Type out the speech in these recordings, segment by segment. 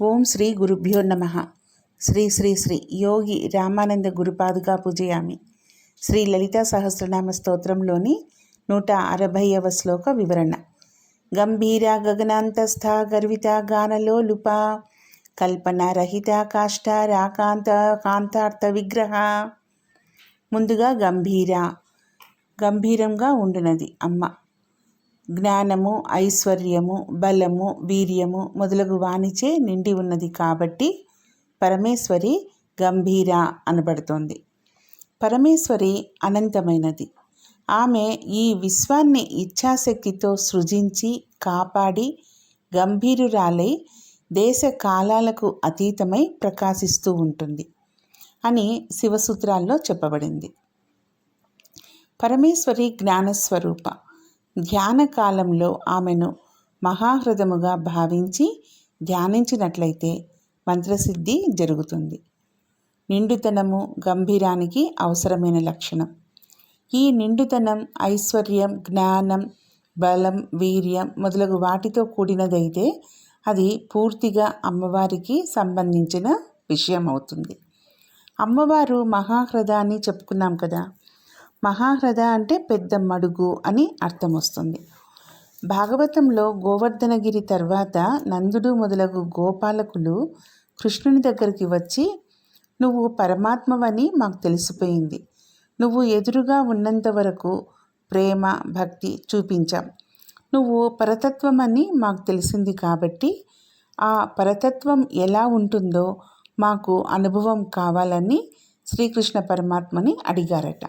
ఓం శ్రీ గురుభ్యో నమ. శ్రీ శ్రీ శ్రీ యోగి రామానంద గురుపాదుగా పూజయామి. శ్రీ లలితా సహస్రనామ స్తోత్రంలోని నూట అరవైవ శ్లోక వివరణ. గంభీర గగనాంతస్థ గర్విత గానలోలుప. కల్పనారహిత కాష్ట రాకాంత కాంతార్థ విగ్రహ. ముందుగా గంభీర. గంభీరంగా ఉండునది అమ్మ. జ్ఞానము ఐశ్వర్యము బలము వీర్యము మొదలగు వాణిచే నిండి ఉన్నది కాబట్టి పరమేశ్వరి గంభీర అనబడుతోంది. పరమేశ్వరి అనంతమైనది. ఆమె ఈ విశ్వాన్ని ఇచ్ఛాశక్తితో సృజించి కాపాడి గంభీరురాలై దేశ కాలాలకు అతీతమై ప్రకాశిస్తూ ఉంటుంది అని శివసూత్రాల్లో చెప్పబడింది. పరమేశ్వరి జ్ఞానస్వరూప ధ్యాన కాలంలో ఆమెను మహాహృదముగా భావించి ధ్యానించినట్లయితే మంత్రసిద్ధి జరుగుతుంది. నిండుతనము గంభీరానికి అవసరమైన లక్షణం. ఈ నిండుతనం ఐశ్వర్యం జ్ఞానం బలం వీర్యం మొదలగు వాటితో కూడినదైతే అది పూర్తిగా అమ్మవారికి సంబంధించిన విషయం అవుతుంది అమ్మవారు మహాహృద అని చెప్పుకున్నాం కదా మహాహ్రద అంటే పెద్ద మడుగు అని అర్థం వస్తుంది భాగవతంలో గోవర్ధనగిరి తర్వాత నందుడు మొదలగు గోపాలకులు కృష్ణుని దగ్గరికి వచ్చి నువ్వు పరమాత్మవని మాకు తెలిసిపోయింది. నువ్వు ఎదురుగా ఉన్నంత వరకు ప్రేమ భక్తి చూపించాం. నువ్వు పరతత్వం అని మాకు తెలిసింది కాబట్టి ఆ పరతత్వం ఎలా ఉంటుందో మాకు అనుభవం కావాలని శ్రీకృష్ణ పరమాత్మని అడిగారట.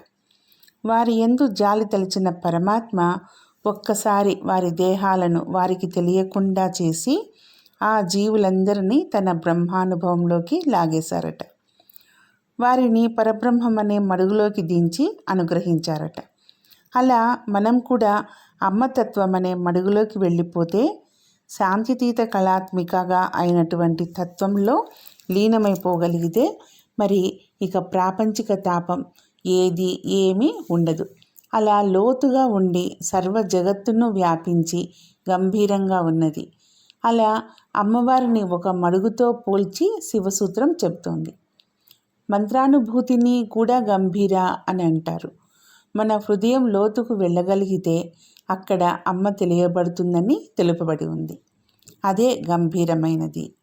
వారి ఎందు జాలి తలిచిన పరమాత్మ ఒక్కసారి వారి దేహాలను వారికి తెలియకుండా చేసి ఆ జీవులందరినీ తన బ్రహ్మానుభవంలోకి లాగేశారట. వారిని పరబ్రహ్మం అనే మడుగులోకి దించి అనుగ్రహించారట. అలా మనం కూడా అమ్మతత్వం అనే మడుగులోకి వెళ్ళిపోతే శాంతితీత కళాత్మికగా అయినటువంటి తత్వంలో లీనమైపోగలిగితే మరి ఇక ప్రాపంచిక తాపం ఏది ఏమీ ఉండదు. అలా లోతుగా ఉండి సర్వ జగత్తును వ్యాపించి గంభీరంగా ఉన్నది. అలా అమ్మవారిని ఒక మడుగుతో పోల్చి శివసూత్రం చెబుతోంది. మంత్రానుభూతిని కూడా గంభీర అని అంటారు. మన హృదయం లోతుకు వెళ్ళగలిగితే అక్కడ అమ్మ తెలియబడుతుందని తెలుపబడి ఉంది. అదే గంభీరమైనది.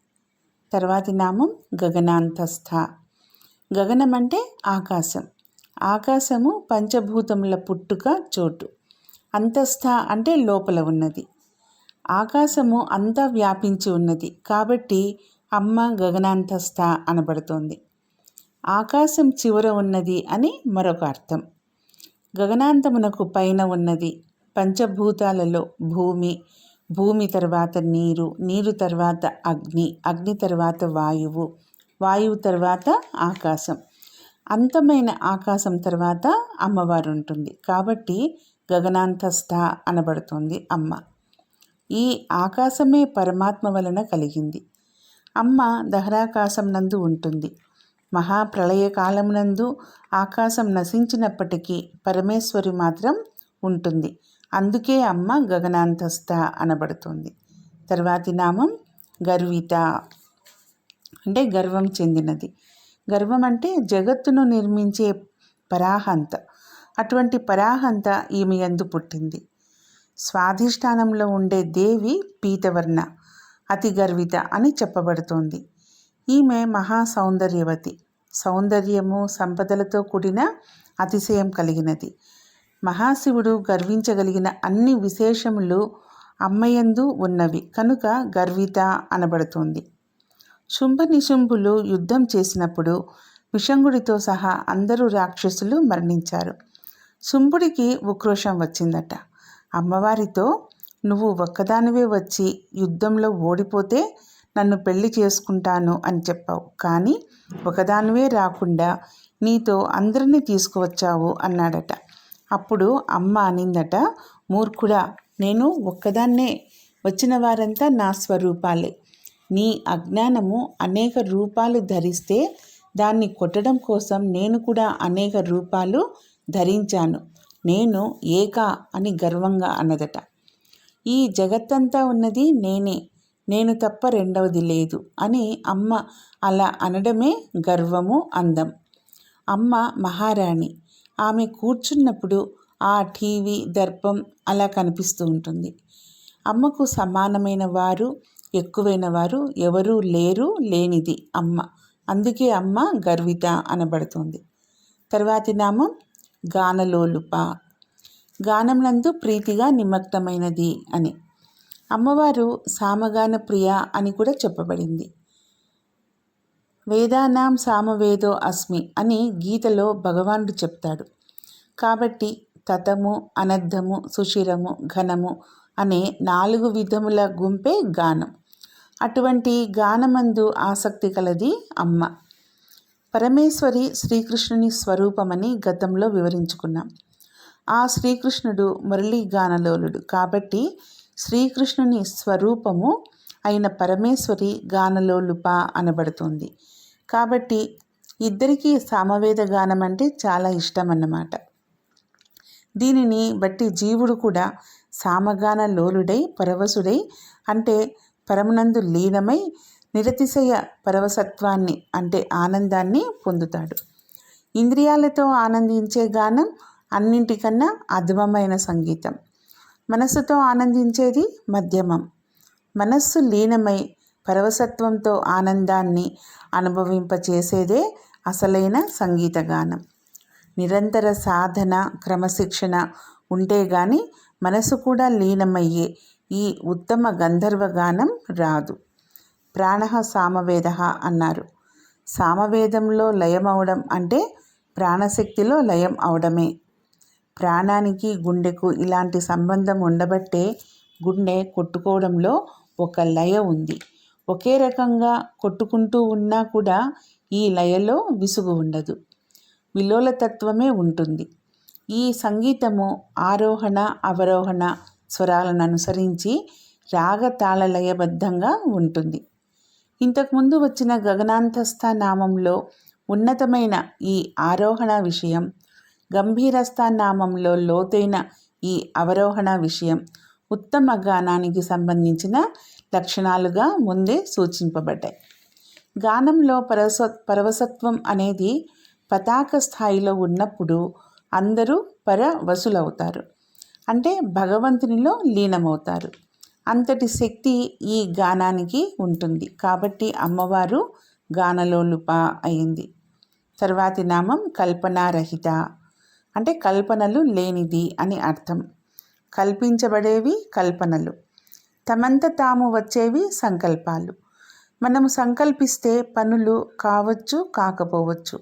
తర్వాతి నామం గగనాంతస్థ. గగనం అంటే ఆకాశం. ఆకాశము పంచభూతముల పుట్టుక చోటు. అంతస్థ అంటే లోపల ఉన్నది. ఆకాశము అంతా వ్యాపించి ఉన్నది. కాబట్టి అమ్మ గగనాంతస్థ అనబడుతోంది. ఆకాశం చివర ఉన్నది అని మరొక అర్థం. గగనాంతమునకు పైన ఉన్నది పంచభూతాలలో భూమి భూమి తర్వాత నీరు నీరు తర్వాత అగ్ని అగ్ని తర్వాత వాయువు వాయువు తర్వాత ఆకాశం. అంతమైన ఆకాశం తర్వాత అమ్మవారు ఉంటుంది కాబట్టి గగనాంతస్థ అనబడుతుంది అమ్మ. ఈ ఆకాశమే పరమాత్మ వలన కలిగింది. అమ్మ దహరాకాశం నందు ఉంటుంది. మహాప్రళయ కాలమునందు ఆకాశం నశించినప్పటికీ పరమేశ్వరి మాత్రం ఉంటుంది. అందుకే అమ్మ గగనాంతస్థ అనబడుతుంది. తర్వాతి నామం గర్విత. అంటే గర్వం చెందినది. గర్వం అంటే జగత్తును నిర్మించే పరాహంత. అటువంటి పరాహంత ఈమె ఎందు పుట్టింది. స్వాధిష్టానంలో ఉండే దేవి పీతవర్ణ అతి గర్విత అని చెప్పబడుతోంది. ఈమె మహా సౌందర్యవతి. సౌందర్యము సంపదలతో కూడిన అతిశయం కలిగినది. మహాశివుడు గర్వించగలిగిన అన్ని విశేషములు అమ్మయందు ఉన్నవి. కనుక గర్విత అనబడుతోంది. శుంభ నిశుంభులు యుద్ధం చేసినప్పుడు విషంగుడితో సహా అందరూ రాక్షసులు మరణించారు. శుంభుడికి ఉక్రోషం వచ్చిందట. అమ్మవారితో నువ్వు ఒక్కదానివే వచ్చి యుద్ధంలో ఓడిపోతే నన్ను పెళ్ళి చేసుకుంటాను అని చెప్పావు. కానీ ఒకదానివే రాకుండా నీతో అందరినీ తీసుకువచ్చావు అన్నాడట. అప్పుడు అమ్మ అనిందట మూర్ఖుడా నేను ఒక్కదాన్నే. వచ్చిన వారంతా నా స్వరూపాలే. నీ అజ్ఞానము అనేక రూపాలు ధరిస్తే దాన్ని కొట్టడం కోసం నేను కూడా అనేక రూపాలు ధరించాను. నేను ఏకా అని గర్వంగా అన్నదట. ఈ జగత్తంతా ఉన్నది నేనే. నేను తప్ప రెండవది లేదు అని అమ్మ అలా అనడమే గర్వము అందం. అమ్మ మహారాణి. ఆమె కూర్చున్నప్పుడు ఆ టీవీ దర్పం అలా కనిపిస్తూ ఉంటుంది. అమ్మకు సమానమైన వారు ఎక్కువైన వారు ఎవరూ లేరు లేనిది అమ్మ. అందుకే అమ్మ గర్విత అనబడుతుంది. తర్వాతి నామం గానలోలుప. గానంనందు ప్రీతిగా నిమగ్నమైనది అని. అమ్మవారు సామగాన ప్రియ అని కూడా చెప్పబడింది. వేదానాం సామవేదో అస్మి అని గీతలో భగవానుడు చెప్తాడు. కాబట్టి తతము అనర్థము సుషిరము ఘనము అనే నాలుగు విధముల గుంపే గానం. అటువంటి గానమందు ఆసక్తి కలది అమ్మ. పరమేశ్వరి శ్రీకృష్ణుని స్వరూపమని గతంలో వివరించుకున్నాం. ఆ శ్రీకృష్ణుడు మురళీగానలోలుడు కాబట్టి శ్రీకృష్ణుని స్వరూపము అయిన పరమేశ్వరి గానలోలుప అనబడుతుంది. కాబట్టి ఇద్దరికీ సామవేద గానం అంటే చాలా ఇష్టం అన్నమాట దీనిని బట్టి జీవుడు కూడా సామగాన లోలుడై పరవశుడై అంటే పరమునందు లీనమై నిరతిశయ పరవసత్వాన్ని అంటే ఆనందాన్ని పొందుతాడు. ఇంద్రియాలతో ఆనందించే గానం అన్నింటికన్నా అధమమైన సంగీతం. మనస్సుతో ఆనందించేది మధ్యమం. మనస్సు లీనమై పరవసత్వంతో ఆనందాన్ని అనుభవింపచేసేదే అసలైన సంగీత గానం. నిరంతర సాధన క్రమశిక్షణ ఉంటే గాని మనసు కూడా లీనమయ్యే ఈ ఉత్తమ గంధర్వగానం రాదు. ప్రాణ సామవేద అన్నారు. సామవేదంలో లయం అవడం అంటే ప్రాణశక్తిలో లయం అవడమే. ప్రాణానికి గుండెకు ఇలాంటి సంబంధం ఉండబట్టే గుండె కొట్టుకోవడంలో ఒక లయ ఉంది. ఒకే రకంగా కొట్టుకుంటూ ఉన్నా కూడా ఈ లయలో విసుగు ఉండదు. విలోలతత్వమే ఉంటుంది. ఈ సంగీతము ఆరోహణ అవరోహణ స్వరాలను అనుసరించి రాగ లయబద్ధంగా ఉంటుంది. ఇంతకుముందు వచ్చిన గగనాంతస్థ నామంలో ఉన్నతమైన ఈ ఆరోహణ విషయం గంభీరస్థ నామంలో లోతైన ఈ అవరోహణ విషయం ఉత్తమ గానానికి సంబంధించిన లక్షణాలుగా ముందే సూచింపబడ్డాయి. గానంలో పరస పరవసత్వం అనేది పతాక స్థాయిలో ఉన్నప్పుడు అందరూ పరవశులవుతారు. అంటే భగవంతునిలో లీనమవుతారు. అంతటి శక్తి ఈ గానానికి ఉంటుంది. కాబట్టి అమ్మవారు గానలోలుప అయింది. తర్వాతి నామం కల్పనారహిత. అంటే కల్పనలు లేనిది అని అర్థం. కల్పించబడేవి కల్పనలు. తమంత తాము వచ్చేవి సంకల్పాలు. మనం సంకల్పిస్తే పనులు కావచ్చు కాకపోవచ్చు.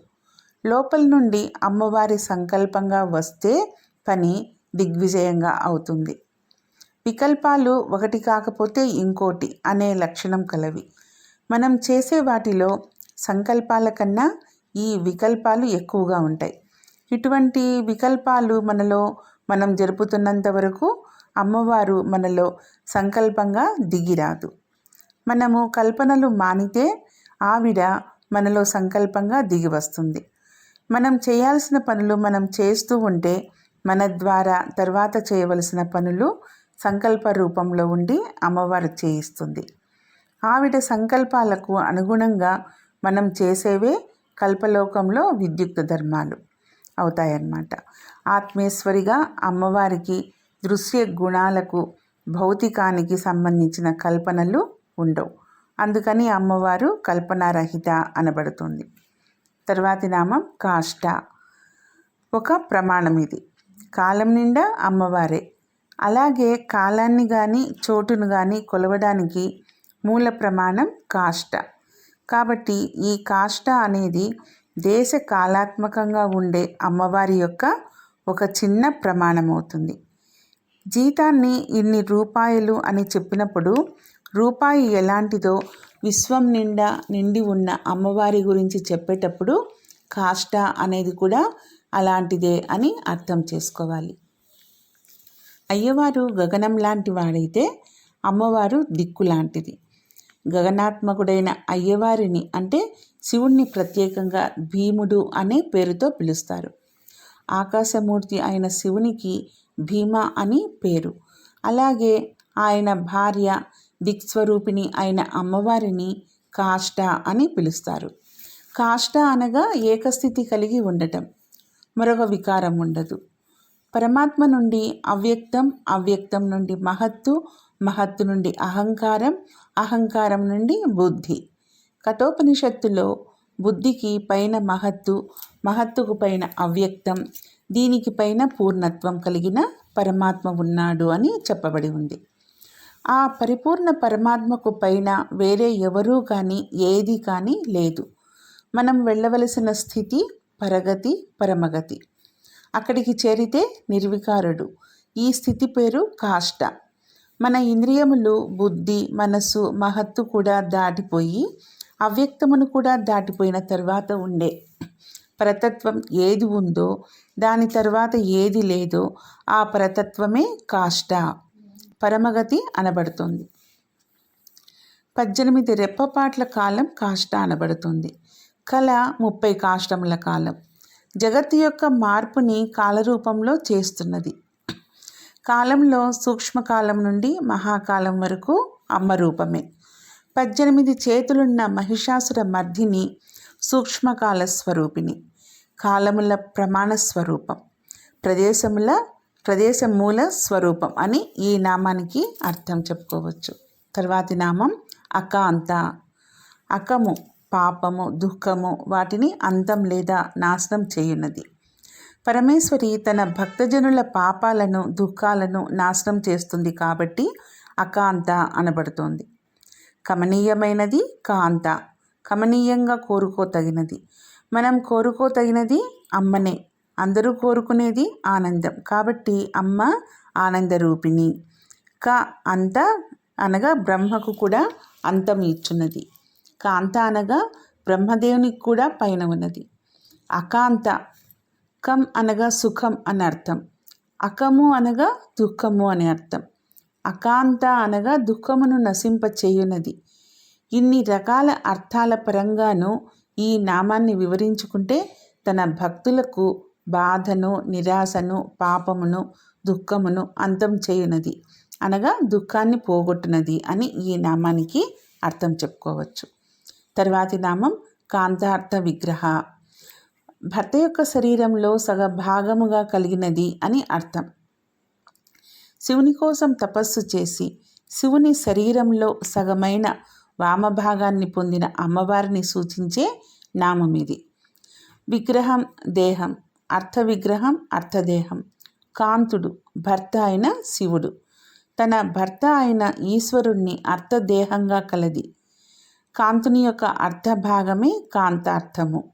లోపల నుండి అమ్మవారి సంకల్పంగా వస్తే పని దిగ్విజయంగా అవుతుంది. వికల్పాలు ఒకటి కాకపోతే ఇంకోటి అనే లక్షణం కలవి. మనం చేసే వాటిలో సంకల్పాల కన్నా ఈ వికల్పాలు ఎక్కువగా ఉంటాయి. ఇటువంటి వికల్పాలు మనలో మనం జరుపుతున్నంత వరకు అమ్మవారు మనలో సంకల్పంగా దిగిరాదు. మనము కల్పనలు మానితే ఆవిడ మనలో సంకల్పంగా దిగి వస్తుంది. మనం చేయాల్సిన పనులు మనం చేస్తూ ఉంటే మన ద్వారా తర్వాత చేయవలసిన పనులు సంకల్ప రూపంలో ఉండి అమ్మవారు చేయిస్తుంది. ఆవిడ సంకల్పాలకు అనుగుణంగా మనం చేసేవే కల్పలోకంలో విద్యుక్త ధర్మాలు అవుతాయన్నమాట. ఆత్మేశ్వరిగా అమ్మవారికి దృశ్య గుణాలకు భౌతికానికి సంబంధించిన కల్పనలు ఉండవు. అందుకని అమ్మవారు కల్పనారహిత అనబడుతుంది. తర్వాతి నామం కాష్ట. ఒక ప్రమాణం ఇది. కాలం నిండా అమ్మవారే. అలాగే కాలాన్ని కానీ చోటును కానీ కొలవడానికి మూల ప్రమాణం కాష్ట. కాబట్టి ఈ కాష్ట అనేది దేశ కాలాత్మకంగా ఉండే అమ్మవారి యొక్క ఒక చిన్న ప్రమాణం అవుతుంది జీతాన్ని ఇన్ని రూపాయలు అని చెప్పినప్పుడు రూపాయి ఎలాంటిదో విశ్వం నిండా నిండి ఉన్న అమ్మవారి గురించి చెప్పేటప్పుడు కాష్ట అనేది కూడా అలాంటిదే అని అర్థం చేసుకోవాలి. అయ్యవారు గగనం లాంటి వాడైతే అమ్మవారు దిక్కు లాంటిది. గగనాత్మకుడైన అయ్యవారిని అంటే శివుణ్ణి ప్రత్యేకంగా భీముడు అనే పేరుతో పిలుస్తారు. ఆకాశమూర్తి అయిన శివునికి భీమ అని పేరు. అలాగే ఆయన భార్య దిక్స్వరూపిణి అయిన అమ్మవారిని కాష్ట అని పిలుస్తారు. కాష్ట అనగా ఏకస్థితి కలిగి ఉండటం. మరొక వికారం ఉండదు. పరమాత్మ నుండి అవ్యక్తం అవ్యక్తం నుండి మహత్తు మహత్తు నుండి అహంకారం అహంకారం నుండి బుద్ధి. కఠోపనిషత్తులో బుద్ధికి పైన మహత్తు మహత్తుకు పైన అవ్యక్తం దీనికి పైన పూర్ణత్వం కలిగిన పరమాత్మ ఉన్నాడు అని చెప్పబడి ఉంది. ఆ పరిపూర్ణ పరమాత్మకు పైన వేరే ఎవరూ కానీ ఏది కానీ లేదు. మనం వెళ్ళవలసిన స్థితి పరగతి పరమగతి. అక్కడికి చేరితే నిర్వికారుడు. ఈ స్థితి పేరు కాష్ట. మన ఇంద్రియములు బుద్ధి మనస్సు మహత్తు కూడా దాటిపోయి అవ్యక్తమును కూడా దాటిపోయిన తర్వాత ఉండే. పరతత్వం ఏది ఉందో దాని తర్వాత ఏది లేదో ఆ పరతత్వమే కాష్ట. పరమగతి అనబడుతుంది. పద్దెనిమిది రెప్పపాట్ల కాలం కాష్ట అనబడుతుంది. కళ ముప్పై కాష్టముల కాలం. జగత్తు యొక్క మార్పుని కాలరూపంలో చేస్తున్నది. కాలంలో సూక్ష్మకాలం నుండి మహాకాలం వరకు అమ్మ రూపమే పద్దెనిమిది చేతులున్న మహిషాసుర మర్ధిని సూక్ష్మకాల స్వరూపిణి. కాలముల ప్రమాణ స్వరూపం. ప్రదేశముల ప్రదేశమూల స్వరూపం అని ఈ నామానికి అర్థం చెప్పుకోవచ్చు. తర్వాతి నామం అకాంత. అకము. పాపము దుఃఖము వాటిని అంతం లేదా నాశనం చేయున్నది. పరమేశ్వరి తన భక్తజనుల పాపాలను దుఃఖాలను నాశనం చేస్తుంది కాబట్టి అకాంత అనబడుతోంది. కమనీయమైనది కాంత. కమనీయంగా కోరుకోతగినది. మనం కోరుకోతగినది అమ్మనే. అందరూ కోరుకునేది ఆనందం. కాబట్టి అమ్మ ఆనందరూపిణి క అంత అనగా బ్రహ్మకు కూడా అంతం ఇచ్చున్నది. కాంత అనగా బ్రహ్మదేవునికి కూడా పైన ఉన్నది. అకాంత కం అనగా సుఖం అని అర్థం. అకము అనగా దుఃఖము అని అర్థం. అకాంత అనగా దుఃఖమును నశింప చేయునది ఇన్ని రకాల అర్థాల పరంగాను ఈ నామాన్ని వివరించుకుంటే తన భక్తులకు బాధను నిరాశను పాపమును దుఃఖమును అంతం చేయునది అనగా దుఃఖాన్ని పోగొట్టునది అని ఈ నామానికి అర్థం చెప్పుకోవచ్చు. తర్వాతి నామం కాంతార్థ విగ్రహ. భర్త యొక్క శరీరంలో సగ భాగముగా కలిగినది అని అర్థం. శివుని కోసం తపస్సు చేసి శివుని శరీరంలో సగమైన వామభాగాన్ని పొందిన అమ్మవారిని సూచించే నామం ఇది. విగ్రహం దేహం అర్థ విగ్రహం అర్థదేహం కాంతుడు భర్త అయిన శివుడు. తన భర్త అయిన ఈశ్వరుణ్ణి అర్థదేహంగా కలది. కాంతుని యొక్క అర్ధభాగమే కాంతార్థము.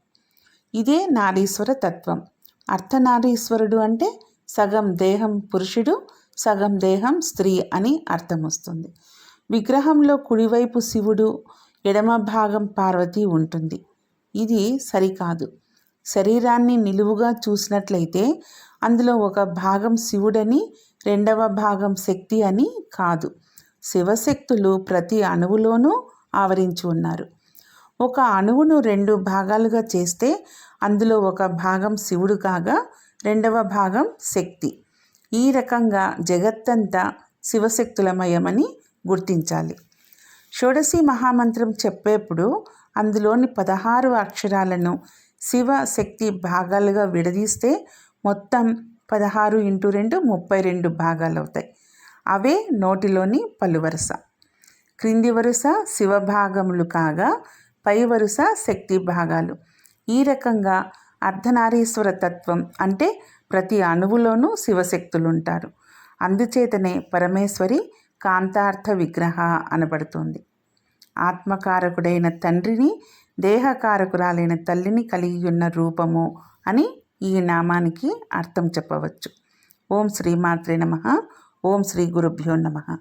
ఇదే నారీశ్వర తత్వం. అర్థనారీశ్వరుడు అంటే సగం దేహం పురుషుడు సగం దేహం స్త్రీ అని అర్థం వస్తుంది విగ్రహంలో కుడివైపు శివుడు ఎడమ భాగం పార్వతి ఉంటుంది. ఇది సరికాదు. శరీరాన్ని నిలువుగా చూసినట్లయితే అందులో ఒక భాగం శివుడని రెండవ భాగం శక్తి అని కాదు. శివశక్తులు ప్రతి అణువులోనూ ఆవరించి ఉన్నారు. ఒక అణువును రెండు భాగాలుగా చేస్తే అందులో ఒక భాగం శివుడు కాగా రెండవ భాగం శక్తి. ఈ రకంగా జగత్తంతా శివశక్తులమయమని గుర్తించాలి. షోడశి మహామంత్రం చెప్పేప్పుడు అందులోని పదహారు అక్షరాలను శివ శక్తి భాగాలుగా విడదీస్తే మొత్తం పదహారు ఇంటూ రెండు ముప్పై రెండు భాగాలు అవుతాయి అవే నోటిలోని పలువరస. క్రింది వరుస శివభాగములు కాగా పై వరుస శక్తి భాగాలు. ఈ రకంగా అర్ధనారీశ్వర తత్వం అంటే ప్రతి అణువులోనూ శివశక్తులు ఉంటారు అందుచేతనే పరమేశ్వరి కాంతార్థ విగ్రహ అనబడుతుంది. ఆత్మకారకుడైన తండ్రిని దేహకారకురాలైన తల్లిని కలిగి ఉన్న రూపము అని ఈ నామానికి అర్థం చెప్పవచ్చు. ఓం శ్రీమాత్రే నమ. ఓం శ్రీ గురుభ్యో నమ.